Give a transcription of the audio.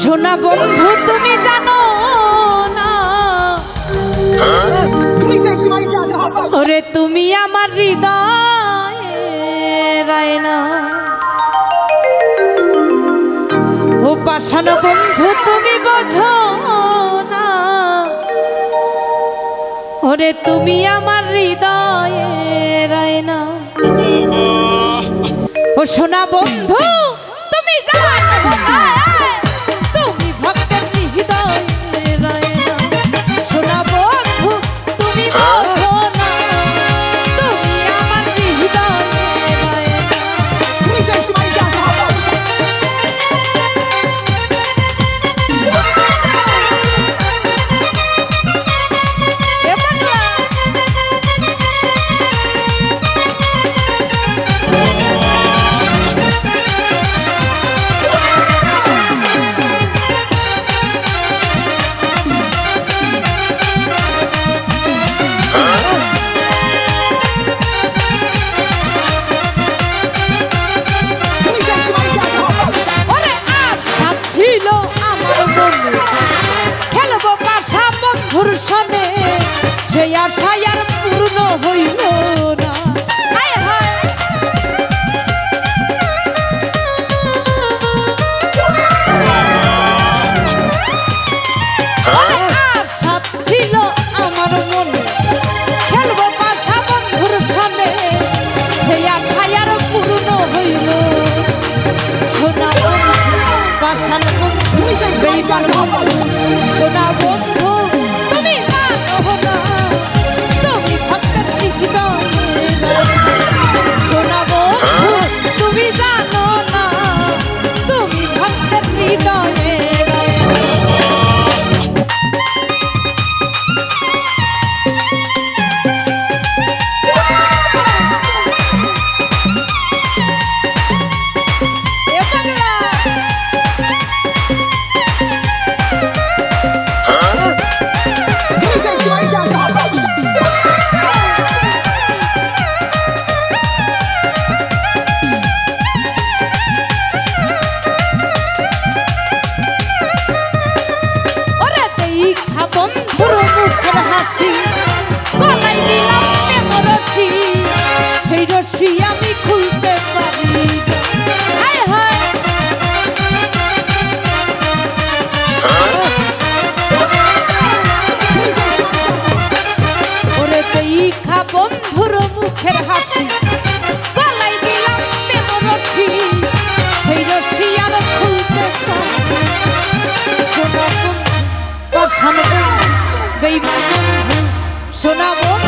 সোনা বন্ধু, তুমি জানো না। ওরে, তুমি আমার হৃদয়ে রায়না ও পাষাণ বন্ধু, তুমি বোঝো না। ওরে, তুমি আমার হৃদয়ে রায়না ও সোনা বন্ধু, তুমি জানো না। আর পূর্ণ হইল না। ছিল আমার মনে। খেলব পাশা বন্ধুর আর পূর্ণ হইল সোনা of our সোনা বন্ধু তুমি জানো না। বন্ধুর মুখের হাসি গলাই দিলাম প্রেম রশি সেই রসি আর খুলতে শোনা বন্ধু, বেইমান বন্ধু, সোনা বন্ধু